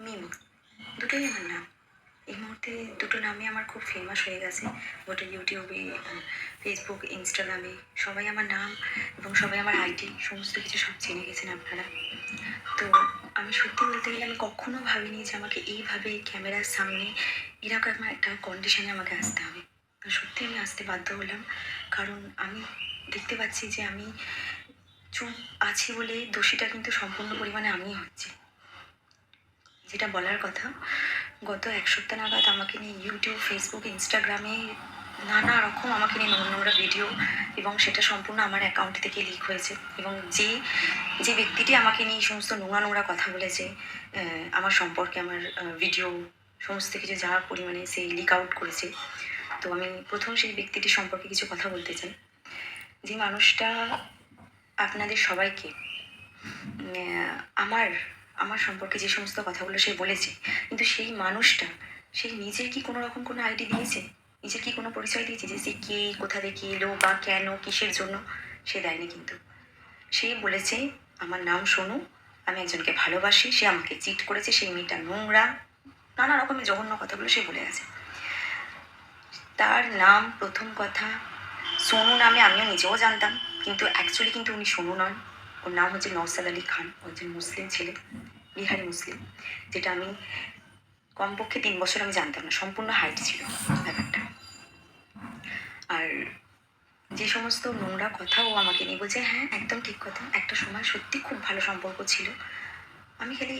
মিম, দুটোই আমার নাম। এই মুহূর্তে দুটো নামই আমার খুব ফেমাস হয়ে গেছে। গোটা ইউটিউবে ফেসবুক ইনস্টাগ্রামে সবাই আমার নাম এবং সবাই আমার আইডি সমস্ত কিছু সব জেনে গেছেন আপনারা। তো আমি সত্যি বলতে গেলে আমি কখনো ভাবিনি যে আমাকে এইভাবে ক্যামেরার সামনে এরকম একটা কন্ডিশনে আমাকে আসতে হবে। আর সত্যি আমি আসতে বাধ্য হলাম। কারণ আমি দেখতে পাচ্ছি যে আমি চুপ আছি বলে দোষীটা কিন্তু সম্পূর্ণ পরিমাণে আমিই হচ্ছে। যেটা বলার কথা, গত এক সপ্তাহ নাগাদ আমাকে নিয়ে ইউটিউব ফেসবুক ইনস্টাগ্রামে নানা রকম আমাকে নিয়ে নোংরা নোংরা ভিডিও এবং সেটা সম্পূর্ণ আমার অ্যাকাউন্ট থেকে লিক হয়েছে এবং যে যে ব্যক্তিটি আমাকে নিয়ে এই সমস্ত নোংরা নোংরা কথা বলেছে আমার সম্পর্কে আমার ভিডিও সমস্ত কিছু যা পরিমাণে সে লিক আউট করেছে। তো আমি প্রথম সেই ব্যক্তিটি সম্পর্কে কিছু কথা বলতে চাই। যে মানুষটা আপনাদের সবাইকে আমার আমার সম্পর্কে যে সমস্ত কথাগুলো সে বলেছে, কিন্তু সেই মানুষটা, সে নিজে কি কোনো রকম কোনো আইডি দিয়েছে? নিজের কি কোনো পরিচয় দিয়েছে যে সে কে, কোথা থেকে এলো বা কেন, কিসের জন্য? সে দেয়নি কিন্তু। সে বলেছে, আমার নাম সোনু, আমি একজনকে ভালোবাসি, সে আমাকে চিট করেছে, সেই মেয়েটা নোংরা। নানা রকমের জঘন্য কথাগুলো সে বলে গেছে। তার নাম প্রথম কথা সোনু নামে আমিও নিজেও জানতাম, কিন্তু অ্যাকচুয়ালি কিন্তু উনি সোনু নন। ওর নাম হচ্ছে নওসাদ আলী খান একজন মুসলিম ছেলে। বিহারি মুসলিম, যেটা আমি কমপক্ষে তিন বছর আমি জানতাম না, সম্পূর্ণ হাইট ছিল ব্যাপারটা। আর যে সমস্ত নোংরা কথা ও আমাকে নিয়ে বলছে হ্যাঁ একদম ঠিক কথা। একটা সময় সত্যি খুব ভালো সম্পর্ক ছিল। আমি খালি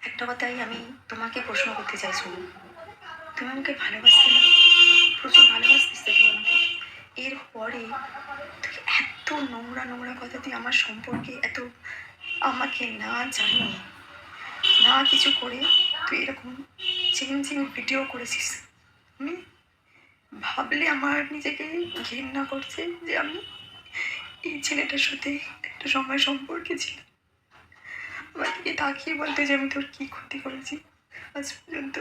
একটা কথাই আমি তোমাকে প্রশ্ন করতে চাই শুনুন তুমি আমাকে ভালোবাসতে না, প্রচুর ভালোবাসতিস তো তুই আমাকে এরপরে তুই এত নোংরা নোংরা কথা তুই আমার সম্পর্কে এত আমাকে না জানি না কিছু করে তুই এরকম চেঞ্জিং ভিডিও করেছিস। আমি ভাবলে আমার নিজেকে ঘৃণা করছে যে আমি এই ছেলেটার সাথে একটা সময় সম্পর্কে ছিলাম। আমার দিকে তাকিয়ে বলতে যে আমি তোর কী ক্ষতি করেছি? আজ পর্যন্ত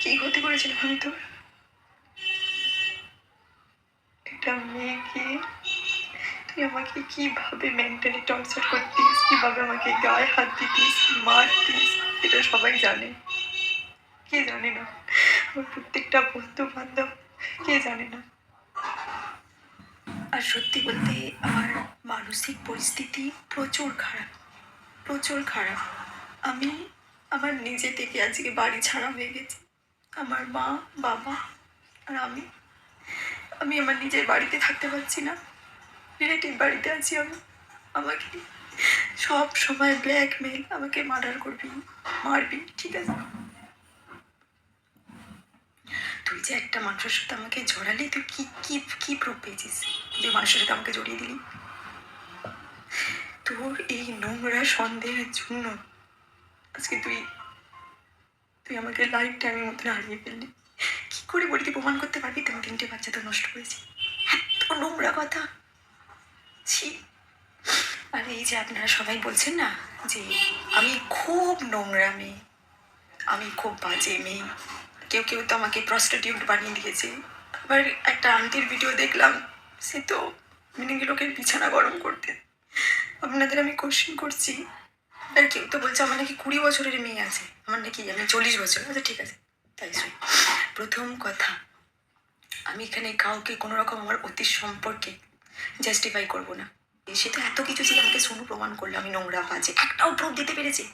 কী ক্ষতি করেছিলাম আমি তোর? একটা মেয়েকে তুই আমাকে কীভাবে মেন্টালি টর্চার করতিস? কীভাবে আমাকে গায়ে হাত দিতিস? মারতিস? এটা সবাই জানে। কে জানে না? আমার প্রত্যেকটা বন্ধু বান্ধব কে জানে না? আর সত্যি বলতে আমার মানসিক পরিস্থিতি প্রচুর খারাপ। প্রচুর খারাপ। আমি আমার নিজে থেকে আজকে বাড়ি ছাড়া হয়ে গেছি। আমার মা, বাবা আর আমি। আমি আমার নিজের বাড়িতে থাকতে পারছি না। রিলেটিভ বাড়িতে আছি আমি আমাকে সব সময় ব্ল্যাকমেল আমাকে মার্ডার করবি, মারবি, ঠিক আছে? তুই যে একটা মানুষের সাথে আমাকে জড়ালি, তুই কি কি কি প্রুফ পেয়েছিস যে মানুষের সাথে আমাকে জড়িয়ে দিলি? তোর এই নোংরা সন্দেহের জন্য আজকে তুই তুই আমাকে লাইফ টাইমের মধ্যে হারিয়ে ফেললি। কি করে বলি তুই প্রমাণ করতে পারবি? তুমি তিনটে বাচ্চা তো নষ্ট করেছি এত নোংরা কথা। ছি আর এই যে আপনারা সবাই বলছেন না যে আমি খুব নোংরা মেয়ে, আমি খুব বাজে মেয়ে। কেউ কেউ তো আমাকে প্রস্টিটিউট বানিয়ে দিয়েছে। আবার একটা আন্টির ভিডিও দেখলাম, সে তো মিনিং লোকের বিছানা গরম করতে। আপনাদের আমি কোশ্চেন করছি আর কেউ তো বলছে আমার নাকি কুড়ি বছরের মেয়ে আছে, আমার নাকি আমি চল্লিশ বছর আচ্ছা ঠিক আছে, তাই প্রথম কথা, আমি এখানে কাউকে কোনো রকম আমার অতীত সম্পর্কে জাস্টিফাই করব না। সে তো এত কিছু ছিল, আমাকে শুনু প্রমাণ করল, আমি নোংরা বাজে। একটাও প্রুফ দিতে পেরেছে।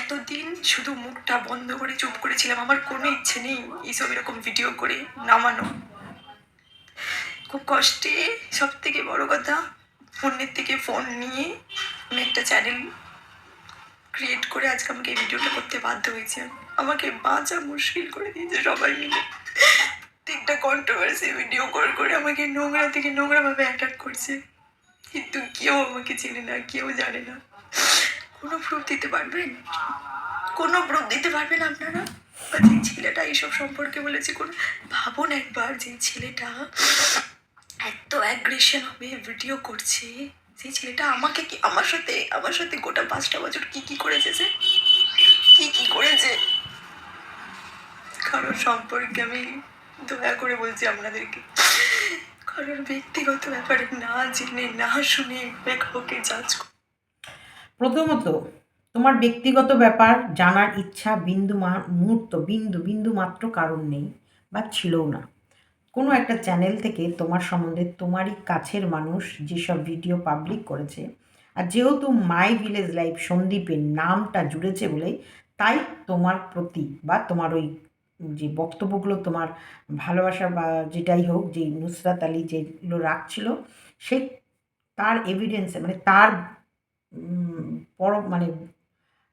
এতদিন শুধু মুখটা বন্ধ করে চুপ করেছিলাম, আমার কোনো ইচ্ছে নেই এইসব এরকম ভিডিও করে নামানো। খুব কষ্টে সব থেকে বড় কথা, ফোনের থেকে ফোন নিয়ে আমি একটা চ্যানেল ক্রিয়েট করে আজকে আমাকে এই ভিডিওটা করতে বাধ্য হয়েছে। আমাকে বাঁচা মুশকিল করে দিয়েছে সবাই মিলে। প্রত্যেকটা কন্ট্রোভার্সি ভিডিও করে করে আমাকে নোংরা থেকে নোংরাভাবে অ্যাটাক করছে। কিন্তু কেউ আমাকে চেনে না, কেউ জানে না। কোনো প্রুফ দিতে পারবেন? কোনো প্রুফ দিতে পারবেন আপনারা? বা যে ছেলেটা এইসব সম্পর্কে বলেছে, কোনো ভাবুন একবার যে ছেলেটা এত অ্যাগ্রেশন হবে ভিডিও করছে। সেই ছেলেটা আমাকে কি আমার সাথে আমার সাথে গোটা পাঁচটা বছর কি কি করেছে সে কি কি করেছে? কারোর সম্পর্কে আমি দয়া করে বলছি আপনাদেরকে, কারোর ব্যক্তিগত ব্যাপারে না জেনে, না শুনে কাউকে জাজ প্রথমত, তোমার ব্যক্তিগত ব্যাপার জানার ইচ্ছা বিন্দু মুহূর্ত, বিন্দু বিন্দু মাত্র কারণ নেই বা ছিলও না। কোনো একটা চ্যানেল থেকে তোমার সম্বন্ধে তোমারই কাছের মানুষ যেসব ভিডিও পাবলিক করেছে, আর যেহেতু মাই ভিলেজ লাইফ সন্দীপের নামটা জুড়েছে বলে তাই তোমার প্রতি বা তোমার ওই যে বক্তব্যগুলো তোমার ভালোবাসা বা যেটাই হোক যে নুসরাত আলী যেগুলো রাখছিল, সে তার এভিডেন্সে মানে তার পর মানে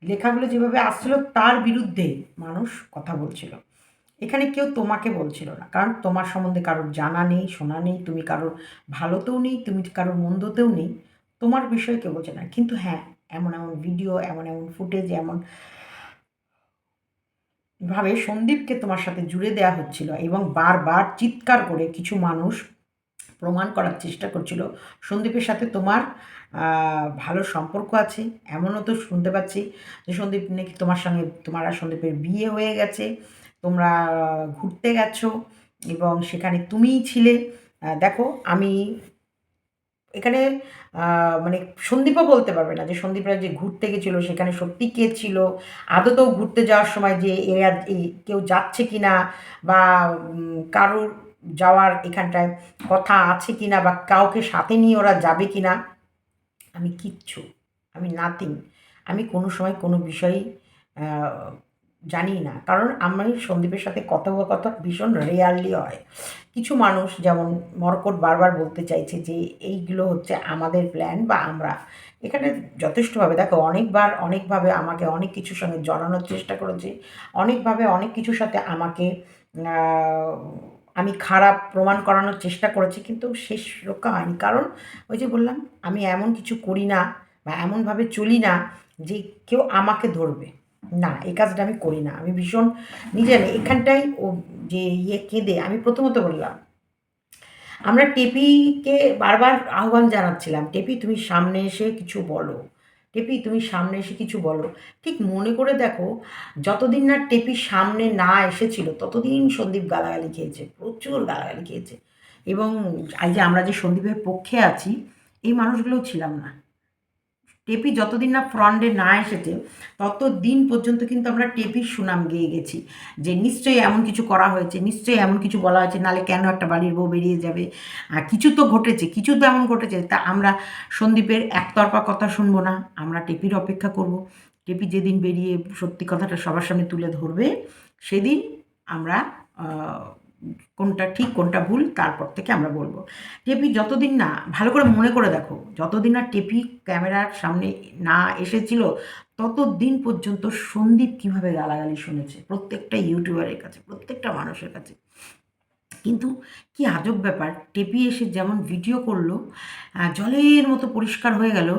লেখাগুলো যেভাবে আসছিল, তার বিরুদ্ধে মানুষ কথা বলছিল। এখানে কেউ তোমাকে বলছিল না, কারণ তোমার সম্বন্ধে কারোর জানা নেই, শোনা নেই, তুমি কারোর ভালোতেও নেই, তুমি কারোর মন্দতেও নেই, তোমার বিষয়ে কেউ বলছে না। কিন্তু হ্যাঁ এমন এমন ভিডিও এমন এমন ফুটেজ এমন ভাবে সন্দীপকে তোমার সাথে জুড়ে দেওয়া হচ্ছিল এবং বারবার চিৎকার করে কিছু মানুষ প্রমাণ করার চেষ্টা করছিল। সন্দীপের সাথে তোমার ভালো সম্পর্ক আছে, এমনও তো শুনতে পাচ্ছি যে সন্দীপ নাকি তোমার সঙ্গে, তোমার আর সন্দীপের বিয়ে হয়ে গেছে, তোমরা ঘুরতে গেছো এবং সেখানে তুমিই ছিলে। দেখো, আমি এখানে মানে সন্দীপও বলতে পারবে না যে সন্দীপরা যে ঘুরতে গেছিল, সেখানে সত্যি কে ছিল? আদতেও ঘুরতে যাওয়ার সময় যে এরা কেউ যাচ্ছে কি না বা কারোর যাওয়ার এখানটায় কথা আছে কি না বা কাউকে সাথে নিয়ে ওরা যাবে কি না আমি কিচ্ছু, আমি নাথিং আমি কোনো সময় কোনো বিষয়ই জানি না। কারণ আমি সন্দীপের সাথে কথোপকথন ভীষণ রেয়ারলি হয়। কিছু মানুষ যেমন মরকট বারবার বলতে চাইছে যে, এইগুলো হচ্ছে আমাদের প্ল্যান বা আমরা। এখানে যথেষ্টভাবে দেখো, অনেকবার, অনেকভাবে আমাকে অনেক কিছুর সঙ্গে জড়ানোর চেষ্টা করেছে। অনেকভাবে অনেক কিছুর সাথে আমাকে আমি খারাপ প্রমাণ করানোর চেষ্টা করেছি, কিন্তু শেষ রক্ষা হয়নি। কারণ ওই যে বললাম, আমি এমন কিছু করি না বা এমনভাবে চলি না যে কেউ আমাকে ধরবে। না, এই কাজটা আমি করি না। আমি ভীষণ নিজে জানি এখানটাই ও যে ইয়ে কেঁদে আমি প্রথমত বললাম, আমরা টেপিকে বারবার আহ্বান জানাচ্ছিলাম, টেপি, তুমি সামনে এসে কিছু বলো। টেপি, তুমি সামনে এসে কিছু বলো। ঠিক মনে করে দেখো, যতদিন না টেপি সামনে না এসেছিল, ততদিন সন্দীপ গালাগালি খেয়েছে, প্রচুর গালাগালি খেয়েছে। এবং এই যে আমরা যে সন্দীপের পক্ষে আছি, এই মানুষগুলোও ছিলাম না। টেপি যতদিন না ফ্রন্টে না এসেছে, ততদিন পর্যন্ত কিন্তু আমরা টেপির সুনাম গেয়ে গেছি যে নিশ্চয়ই এমন কিছু করা হয়েছে, নিশ্চয়ই এমন কিছু বলা হয়েছে, নালে কেন একটা বাড়ির বউ বেরিয়ে যাবে? আর কিছু তো ঘটেছে, কিছু তো এমন ঘটেছে, তা আমরা সন্দীপের একতরফা কথা শুনব না, আমরা টেপির অপেক্ষা করব। টেপি যেদিন বেরিয়ে সত্যি কথাটা সবার সামনে তুলে ধরবে, সেদিন আমরা কোনটা ঠিক, কোনটা ভুল, তারপর থেকে আমরা বলব। টেপি যতদিন না, ভালো করে মনে করে দেখো, যতদিন না টেপি ক্যামেরার সামনে না এসেছিল, ততদিন পর্যন্ত সন্দীপ কীভাবে গালাগালি শুনেছে, প্রত্যেকটা ইউটিউবারের কাছে, প্রত্যেকটা মানুষের কাছে। কিন্তু কি আজব ব্যাপার, টেপি এসে যেমন ভিডিও করল জলের মতো পরিষ্কার হয়ে গেল,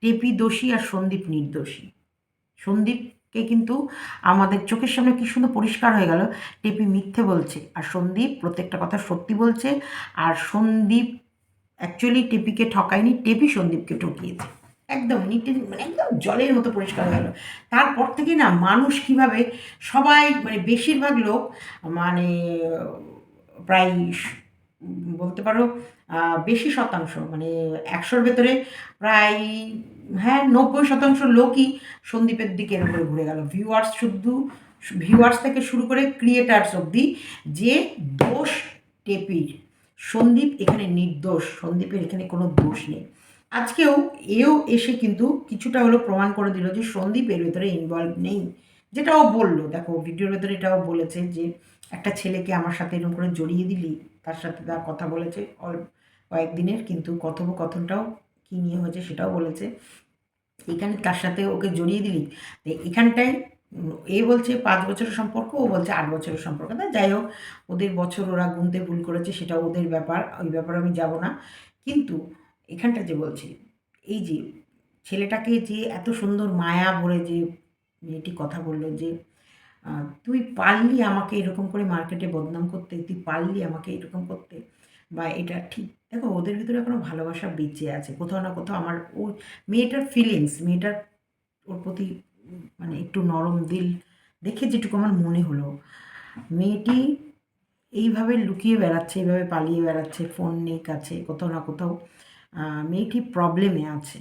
টেপি দোষী আর সন্দীপ নির্দোষী। সন্দীপকে কিন্তু আমাদের চোখের সামনে কি সুন্দর পরিষ্কার হয়ে গেল। টেপি মিথ্যে বলছে, আর সন্দীপ প্রত্যেকটা কথা সত্যি বলছে, আর সন্দীপ অ্যাকচুয়ালি টেপিকে ঠকায়নি, টেপি সন্দীপকে ঠকিয়েছে। একদম নিটে মানে একদম জলের মতো পরিষ্কার হয়ে গেল। তারপর থেকে না মানুষ কীভাবে সবাই মানে বেশিরভাগ লোক মানে প্রায় বলতে পারো বেশি শতাংশ মানে একশোর ভেতরে প্রায় হ্যাঁ নব্বই শতাংশ লোকই সন্দীপের দিকে এরকম করে ঘুরে গেল। ভিউয়ার্স শুধু ভিউয়ার্স থেকে শুরু করে ক্রিয়েটার্স অবধি যে দোষ টেপির, সন্দীপ এখানে নির্দোষ, সন্দীপের এখানে কোনো দোষ নেই। আজকেও এও এসে কিন্তু কিছুটা হলো প্রমাণ করে দিল যে সন্দীপ এর ভেতরে ইনভলভ নেই। যেটা ও বলল, দেখো ভিডিওর ভেতরে এটাও বলেছে যে একটা ছেলেকে আমার সাথে এরকম করে জড়িয়ে দিলি, তার সাথে তার কথা বলেছে কয়েকদিনের কিন্তু কথোপকথনটাও কী নিয়ে হয়েছে সেটাও বলেছে। এখানে তার সাথে ওকে জড়িয়ে দিলি। এখানটায় এ বলছে পাঁচ বছরের সম্পর্ক, ও বলছে আট বছরের সম্পর্ক। তা যাই হোক, ওদের বছর ওরা গুনতে ভুল করেছে, সেটা ওদের ব্যাপার, ওই ব্যাপারে আমি যাব না। কিন্তু এখানটা যে বলছি, এই যে ছেলেটাকে যে এত সুন্দর মায়া ভরে যে মেয়েটি কথা বলল যে তুই পারলি আমাকে এরকম করে মার্কেটে বদনাম করতে, তুই পারলি আমাকে এরকম করতে। বা এটা ঠিক, দেখো ওদের ভিতরে এখনও ভালোবাসা বেঁচে আছে। কোথাও না কোথাও আমার ও মেয়েটার ফিলিংস মেয়েটার ওর প্রতি মানে একটু নরম দিল দেখে যেটুকু আমার মনে হলো। মেয়েটি এইভাবে লুকিয়ে বেড়াচ্ছে, এইভাবে পালিয়ে বেড়াচ্ছে ফোন নেই, কাছে, কোথাও না কোথাও মেয়েটি প্রবলেমে আছে,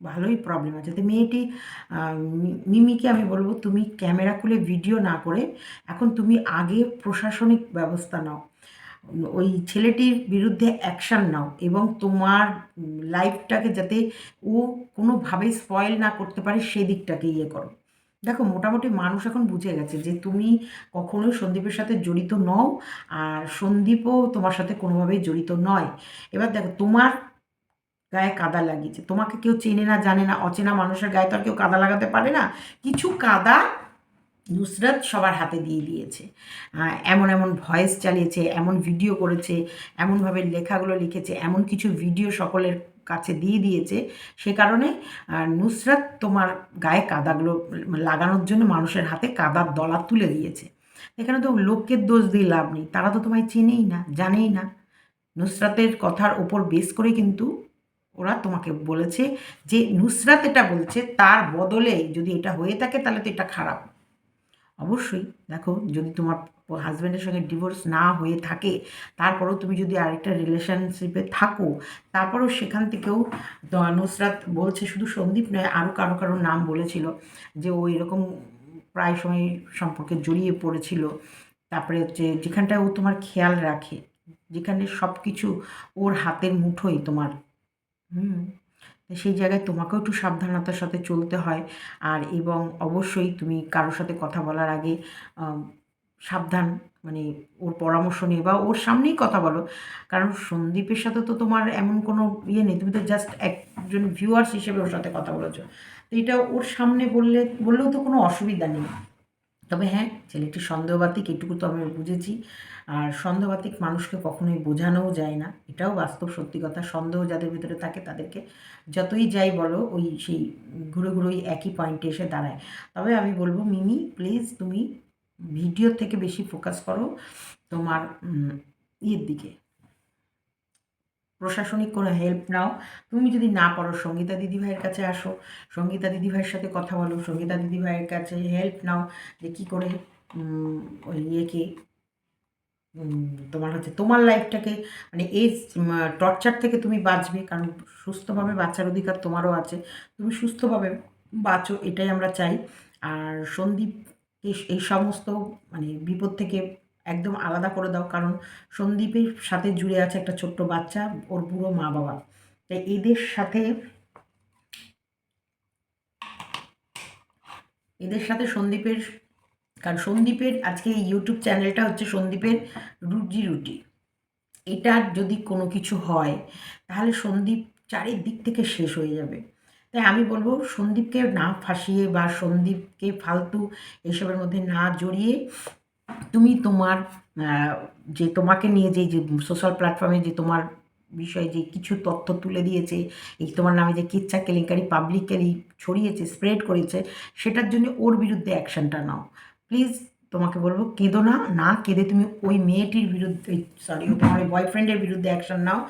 ভালোই প্রবলেম আছে। তো মেয়েটি মিমিকে আমি বলব তুমি ক্যামেরা খুলে ভিডিও না করে এখন তুমি আগে প্রশাসনিক ব্যবস্থা নাও। ওই ছেলেটির বিরুদ্ধে অ্যাকশান নাও এবং তোমার লাইফটাকে যাতে ও কোনোভাবেই স্পয়েল না করতে পারে সেদিকটাকে ইয়ে করো। দেখো, মোটামুটি মানুষ এখন বুঝে গেছে যে তুমি কখনোই সন্দীপের সাথে জড়িত নও আর সন্দীপও তোমার সাথে কোনোভাবেই জড়িত নয়। এবার দেখো, তোমার গায়ে কাদা লাগিয়েছে। তোমাকে কেউ চেনে না, জানে না। অচেনা মানুষের গায়ে তো আর কেউ কাদা লাগাতে পারে না। কিছু কাদা নুসরাত সবার হাতে দিয়ে দিয়েছে। এমন এমন ভয়েস চালিয়েছে, এমন ভিডিও করেছে, এমনভাবে লেখাগুলো লিখেছে, এমন কিছু ভিডিও সকলের কাছে দিয়ে দিয়েছে। সে কারণে নুসরাত তোমার গায়ে কাদাগুলো লাগানোর জন্য মানুষের হাতে কাদার দলা তুলে দিয়েছে। এখানে তো লোককে দোষ দিয়ে লাভ নেই, তারা তো তোমায় চেনেই না, জানেই না। নুসরাতের কথার ওপর বেস করে কিন্তু ওরা তোমাকে বলেছে যে, নুসরাত এটা বলছে, তার বদলে যদি এটা হয়ে থাকে, তাহলে তো এটা খারাপ। অবশ্যই। দেখো, যদি তোমার হাজব্যান্ডের সঙ্গে ডিভোর্স না হয়ে থাকে, তারপরেও তুমি যদি আরেকটা রিলেশনশিপে থাকো, তারপরেও সেখান থেকেও নুসরাত বলছে শুধু সন্দীপ নয় আরও কারও কারও নাম বলেছিল যে ও এরকম প্রায় সময় সম্পর্কে জড়িয়ে পড়েছিল। তারপরে হচ্ছে যেখানটায় ও তোমার খেয়াল রাখে, যেখানে সব কিছু ওর হাতের মুঠোই তোমার। হুম। সেই জায়গায় তোমাকেও একটু সাবধানতার সাথে চলতে হয়। আর এবং অবশ্যই তুমি কারোর সাথে কথা বলার আগে সাবধান মানে ওর পরামর্শ নিয়ে বা ওর সামনেই কথা বলো। কারণ সন্দীপের সাথে তো তোমার এমন কোনো ইয়ে নেই, তুমি তো জাস্ট একজন ভিউয়ার্স হিসেবে ওর সাথে কথা বলেছ। তো এটা ওর সামনে বললে, বললেও তো কোনো অসুবিধা নেই। তবে হ্যাঁ ছেলেটি সন্দেহবাতিক এটুকু তো আমি বুঝেছি। আর সন্দেহবাতিক মানুষকে কখনোই বোঝানোও যায় না। এটাও বাস্তব সত্যি কথা। সন্দেহ যাদের ভিতরে থাকে তাদেরকে যতই যাই বলো, ওই সেই ঘুরে ঘুরে ওই একই পয়েন্টে এসে দাঁড়ায়। তবে আমি বলব, মিমি প্লিজ তুমি ভিডিও থেকে বেশি ফোকাস করো তোমার ইয়ের দিকে। প্রশাসনিক কোনো হেল্প নাও। তুমি যদি না পারো, সঙ্গীতা দিদিভাইয়ের কাছে আসো। সঙ্গীতা দিদিভাইয়ের সাথে কথা বলো। সঙ্গীতা দিদিভাইয়ের কাছে হেল্প নাও যে কী করে ওই ইয়েকে তোমার হচ্ছে, তোমার লাইফটাকে মানে এই টর্চার থেকে তুমি বাঁচবে। কারণ সুস্থভাবে বাঁচার অধিকার তোমারও আছে। তুমি সুস্থভাবে বাঁচো, এটাই আমরা চাই। আর সন্দীপকে এই সমস্ত মানে বিপদ থেকে একদম আলাদা করে দাও। কারণ সন্দীপের সাথে জুড়ে আছে একটা ছোট্ট বাচ্চা, ওর বুড়ো মা বাবা। তাই এদের সাথে এদের সাথে সন্দীপের, কারণ সন্দীপের আজকে এই ইউটিউব চ্যানেলটা হচ্ছে সন্দীপের রুজি রুটি। এটার যদি কোনো কিছু হয়, তাহলে সন্দীপ চারিদিক থেকে শেষ হয়ে যাবে। তাই আমি বলব, সন্দীপকে না ফাঁসিয়ে বা সন্দীপকে ফালতু এসবের মধ্যে না জড়িয়ে তুমি তোমার যে তোমাকে নিয়ে যে যে সোশ্যাল প্ল্যাটফর্মে যে তোমার বিষয়ে যে কিছু তথ্য তুলে দিয়েছে, এই তোমার নামে যে কিচ্ছা কেলেঙ্কারি পাবলিকালি ছড়িয়েছে স্প্রেড করেছে, সেটার জন্য ওর বিরুদ্ধে অ্যাকশনটা নাও। প্লিজ তোমাকে বলব, কেঁদো না না কেঁদে তুমি ওই মেয়েটির বিরুদ্ধে সরি তোমার ওই বয়ফ্রেন্ডের বিরুদ্ধে অ্যাকশন নাও।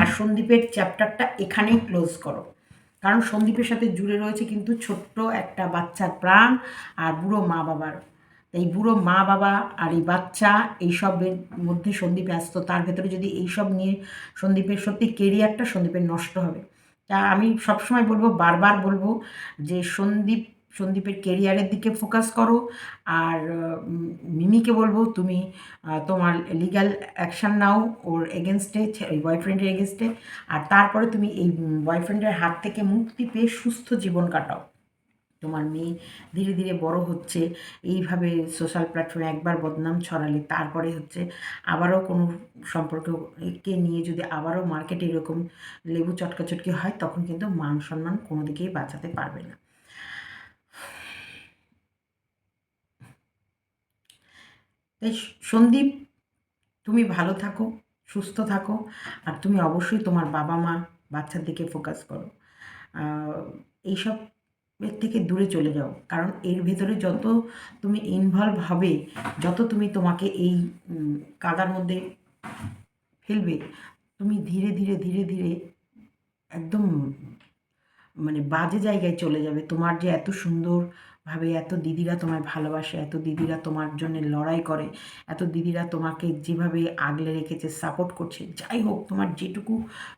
আর সন্দীপের চ্যাপ্টারটা এখানেই ক্লোজ করো। কারণ সন্দীপের সাথে জুড়ে রয়েছে কিন্তু ছোট্ট একটা বাচ্চার প্রাণ আর বুড়ো মা বাবার এই বুড়ো মা বাবা আর এই বাচ্চা এইসবের মধ্যে সন্দীপ ব্যস্ত তার ভেতরে যদি এইসব নিয়ে সন্দীপের সত্যি কেরিয়ারটা সন্দীপের নষ্ট হবে। তা আমি সবসময় বলব, বারবার বলব যে সন্দীপ, সন্দীপের কেরিয়ারের দিকে ফোকাস করো। আর মিমিকে বলব, তুমি তোমার লিগ্যাল অ্যাকশান নাও ওর এগেনস্টে ওই বয়ফ্রেন্ডের এগেনস্টে আর তারপরে তুমি এই বয়ফ্রেন্ডের হাত থেকে মুক্তি পেয়ে সুস্থ জীবন কাটাও। তোমার মেয়ে ধীরে ধীরে বড় হচ্ছে, এইভাবে সোশ্যাল প্ল্যাটফর্মে একবার বদনাম ছড়ালে তারপরে হচ্ছে আবারও কোনো সম্পর্ককে নিয়ে যদি আবারও মার্কেটে এরকম লেবু চটকাচটকি হয়, তখন কিন্তু মান সম্মান কোনো দিকেই বাঁচাতে পারবে না। তাই সন্দীপ, তুমি ভালো থাকো, সুস্থ থাকো, আর তুমি অবশ্যই তোমার বাবা মা বাচ্চার দিকে ফোকাস করো। এইসব এর থেকে দূরে চলে যাও। কারণ এর ভেতরে যত তুমি ইনভলভ হবে, যত তুমি তোমাকে এই কাদার মধ্যে ফেলবে, তুমি ধীরে ধীরে ধীরে ধীরে একদম মানে বাজে জায়গায় চলে যাবে। তোমার যে এত সুন্দরভাবে এত দিদিরা তোমায় ভালোবাসে, এত দিদিরা তোমার জন্য লড়াই করে, এত দিদিরা তোমাকে যেভাবে আগলে রেখেছে সাপোর্ট করছে, যাই হোক, তোমার যেটুকু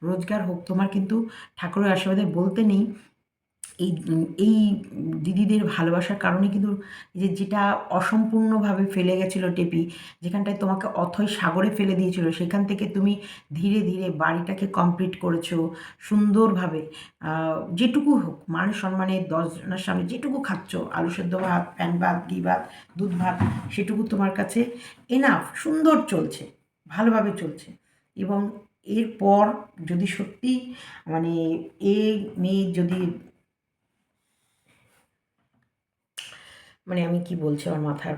রোজগার হোক, তোমার কিন্তু ঠাকুরের আশীর্বাদে বলতে নেই এই এই দিদিদের ভালোবাসার কারণে কিন্তু যে যেটা অসম্পূর্ণভাবে ফেলে গেছিল টেপি, যেখানটায় তোমাকে অথই সাগরে ফেলে দিয়েছিল, সেখান থেকে তুমি ধীরে ধীরে বাড়িটাকে কমপ্লিট করেছ সুন্দরভাবে। যেটুকু হোক, মান সম্মানে দশজনের সামনে যেটুকু খাচ্ছ, আলু সেদ্ধ ভাত, প্যান ভাত, ঘি ভাত, দুধ ভাত, সেটুকু তোমার কাছে এনাফ সুন্দর চলছে, ভালোভাবে চলছে। এবং এরপর যদি সত্যি মানে এ মেয়ে যদি মানে আমি কি বলছি, আমার মাথার,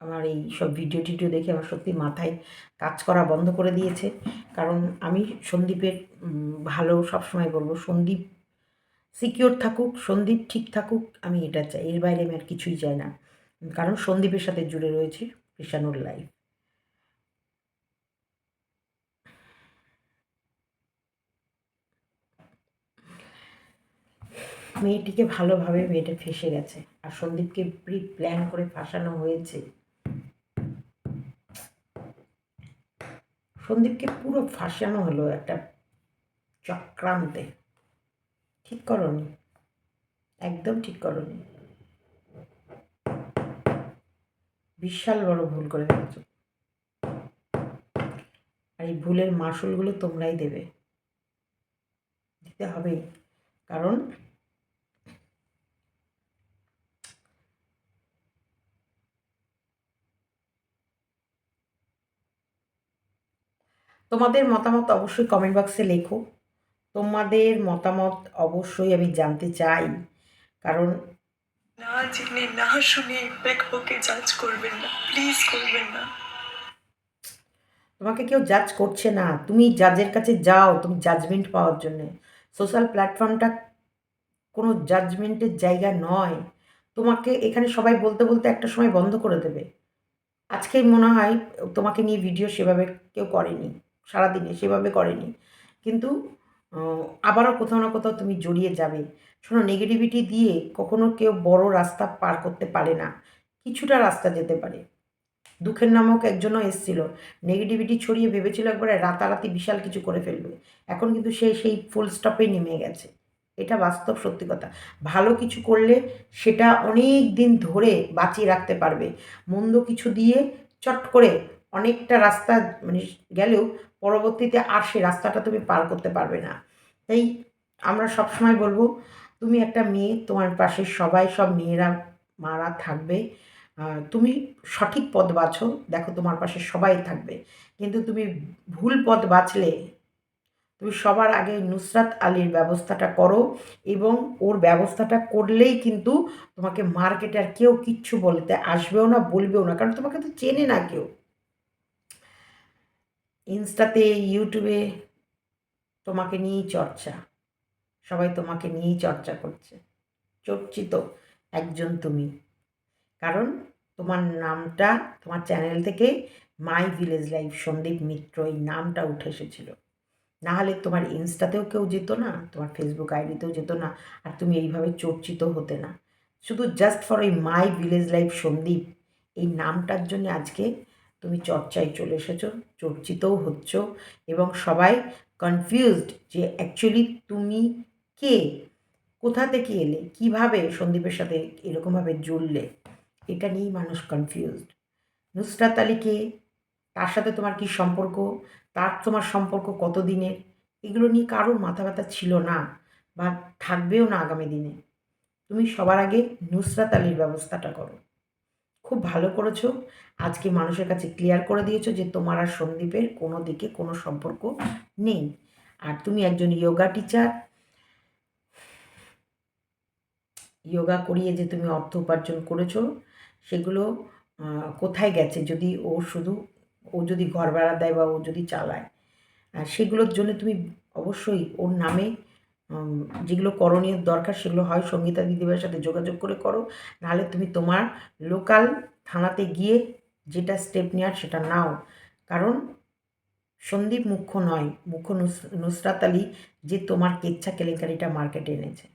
আমার এই সব ভিডিও টিডিও দেখে আমার সত্যি মাথায় কাজ করা বন্ধ করে দিয়েছে। কারণ আমি সন্দীপের ভালো সবসময় বলব, সন্দীপ সিকিওর থাকুক, সন্দীপ ঠিক থাকুক, আমি এটা চাই। এর বাইরে আমি আর কিছুই চাই না। কারণ সন্দীপের সাথে জুড়ে রয়েছে কৃষাণুর লাইফ মেয়েটিকে ভালোভাবে মেয়েটা ফেসে গেছে। আর সন্দীপকে প্রি প্ল্যান করে ফাঁসানো হয়েছে। সন্দীপকে পুরো ফাঁসানো হলো একটা চক্রান্তে। ঠিক করনি। একদম ঠিক করনি। বিশাল বড় ভুল করে ফেলেছ। আর এই ভুলের মাসুলগুলো তোমরাই দেবে। দিতে হবে। কারণ তোমাদের মতামত অবশ্যই কমেন্ট বক্সে লেখো। তোমাদের মতামত অবশ্যই আমি জানতে চাই। কারণ না জেনে না শুনে জাজ করবেন না প্লিজ করবেন না। তোমাকে কেউ জাজ করছে না। তুমি জাজের কাছে যাও তুমি জাজমেন্ট পাওয়ার জন্যে। সোশ্যাল প্ল্যাটফর্মটা কোনো জাজমেন্টের জায়গা নয়। তোমাকে এখানে সবাই বলতে বলতে একটা সময় বন্ধ করে দেবে। আজকেই মনে হয় তোমাকে নিয়ে ভিডিও সেভাবে কেউ করেনি। সারাদিনে সেভাবে করেনি। কিন্তু আবারও কোথাও না কোথাও তুমি জড়িয়ে যাবে। শোনো নেগেটিভিটি দিয়ে কখনো কেউ বড় রাস্তা পার করতে পারে না। কিছুটা রাস্তা যেতে পারে। দুঃখের নামক একজনও এসেছিল। নেগেটিভিটি ছড়িয়ে ভেবেছিল একবারে রাতারাতি বিশাল কিছু করে ফেলবে। এখন কিন্তু সে সেই ফুল স্টপেই নেমে গেছে। এটা বাস্তব সত্যি কথা। ভালো কিছু করলে সেটা অনেক দিন ধরে বাঁচিয়ে রাখতে পারবে। মন্দ কিছু দিয়ে চট করে অনেকটা রাস্তা মানে গেলেও পরবর্তীতে আর সে রাস্তাটা তুমি পার করতে পারবে না। তাই আমরা সবসময় বলব, তুমি একটা মেয়ে, তোমার পাশে সবাই, সব মেয়েরা, মারা থাকবে। তুমি সঠিক পথ বাছো, দেখো তোমার পাশে সবাই থাকবে। কিন্তু তুমি ভুল পথ বাছলে, তুমি সবার আগে নুসরাত আলীর ব্যবস্থাটা করো এবং ওর ব্যবস্থাটা করলেই কিন্তু তোমাকে মার্কেটে আর কেউ কিচ্ছু বলতে আসবেও না, বলবেও না। কারণ তোমাকে তো চেনে না কেউ। ইনস্টাতে, ইউটিউবে তোমাকে নিয়েই চর্চা। সবাই তোমাকে নিয়েই চর্চা করছে। চর্চিত একজন তুমি। কারণ তোমার নামটা, তোমার চ্যানেল থেকে my village life, Sandip Mitra, এই নামটা উঠে এসেছিল। না হলে তোমার ইনস্টাতেও কেউ যেত না, তোমার ফেসবুক আইডিতেও যেত না, আর তুমি এইভাবে চর্চিত হতে না। শুধু জাস্ট ফর এই মাই ভিলেজ লাইফ, সন্দীপ, এই নামটার জন্য আজকে তুমি চর্চায় চলে এসেছ, চর্চিতও হচ্ছ এবং সবাই কনফিউজড যে অ্যাকচুয়ালি তুমি কে? কোথা থেকে এলে? কীভাবে সন্দীপের সাথে এরকমভাবে জুড়লে? এটা নিয়েই মানুষ কনফিউজড নুসরাত আলীকে তার সাথে তোমার কি সম্পর্ক? তার তোমার সম্পর্ক কত দিনের এগুলো নিয়ে কারোর মাথা ব্যথা ছিল না বা থাকবেও না আগামী দিনে। তুমি সবার আগে নুসরাত আলীর ব্যবস্থাটা করো। খুব ভালো করেছ। আজকে মানুষের কাছে ক্লিয়ার করে দিয়েছ যে তোমার আর সন্দীপের কোনো দিকে কোনো সম্পর্ক নেই। আর তুমি একজন যোগা টিচার যোগা করিয়ে যে তুমি অর্থ উপার্জন করেছ, সেগুলো কোথায় গেছে? যদি ও শুধু, ও যদি ঘর ভাড়া দেয় বা ও যদি চালায় সেগুলোর জন্য তুমি অবশ্যই ওর নামে যেগুলো করণীয় দরকার, সেগুলো হয়। সঙ্গীতা দিদিভাইয়ের সাথে যোগাযোগ করে করো। নাহলে তুমি তোমার লোকাল থানাতে গিয়ে যেটা স্টেপ নেওয়ার সেটা নাও। কারণ সন্দীপ মুখ্য নয়, মুখ্য নুস- নুসরাত আলী যে তোমার কেচ্ছা কেলেঙ্কারিটা মার্কেটে এনেছে।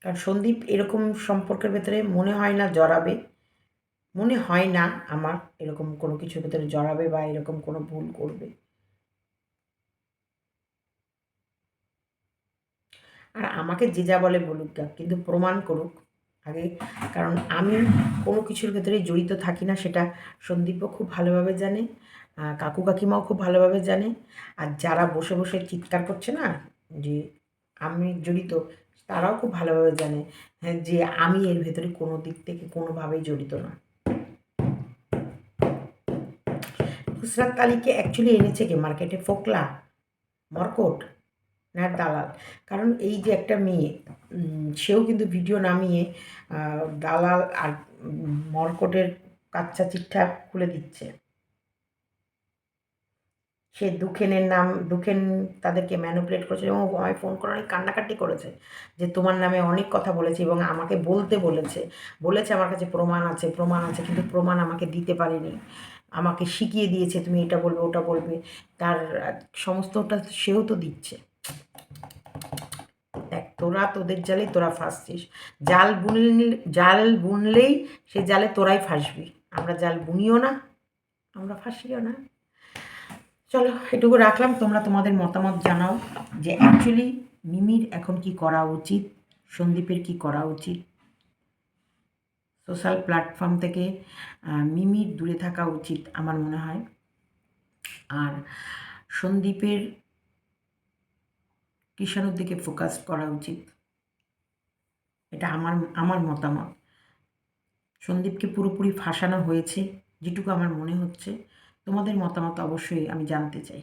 কারণ সন্দীপ এরকম সম্পর্কের ভেতরে মনে হয় না জড়াবে। মনে হয় না আমার এরকম কোনো কিছুর ভেতরে জড়াবে বা এরকম কোনো ভুল করবে। আর আমাকে যে যা বলে বলুক গা কিন্তু প্রমাণ করুক আগে। কারণ আমি কোনো কিছুর ভেতরে জড়িত থাকি না সেটা সন্দীপও খুব ভালোভাবে জানে কাকু কাকিমাও খুব ভালোভাবে জানে। আর যারা বসে বসে চিৎকার করছে না যে আমি জড়িত তারাও খুব ভালোভাবে জানে হ্যাঁ, যে আমি এর ভেতরে কোনো দিক থেকে কোনোভাবেই জড়িত না। নুসরাত আলীকে অ্যাকচুয়ালি এনেছে কি? মার্কেটে ফোকলা মরকট। না দালাল। কারণ এই যে একটা মেয়ে সেও কিন্তু ভিডিও নামিয়ে দালাল আর মরকটের কাচ্চা চিঠা খুলে দিচ্ছে। সে দুখেনের নাম, দুখেন তাদেরকে ম্যানুপুলেট করেছে এবং আমায় ফোন করে অনেক কান্নাকাটি করেছে যে তোমার নামে অনেক কথা বলেছে এবং আমাকে বলতে বলেছে। বলেছে আমার কাছে প্রমাণ আছে প্রমাণ আছে, কিন্তু প্রমাণ আমাকে দিতে পারেনি। আমাকে শিখিয়ে দিয়েছে, তুমি এটা বলবে, ওটা বলবে। তার সমস্তটা সেও তো দিচ্ছে। দেখ, তোরা তোদের জালে তোরা ফাঁসছিস। জাল বুনলে, জাল বুনলেই সে জালে তোরাই ফাঁসবি। আমরা জাল বুনিও না, আমরা ফাঁসিও না। চলো, এটুকু রাখলাম। তোমরা তোমাদের মতামত জানাও যে অ্যাকচুয়ালি মিমির এখন কি করা উচিত, সন্দীপের কি করা উচিত। সোশ্যাল প্ল্যাটফর্ম থেকে মিমির দূরে থাকা উচিত আমার মনে হয়। আর সন্দীপের কিষাণুর দিকে ফোকাস করা উচিত। এটা আমার আমার মতামত। সন্দীপকে পুরোপুরি ফাঁসানো হয়েছে, যেটুকু আমার মনে হচ্ছে। তোমাদের মতামত অবশ্যই আমি জানতে চাই।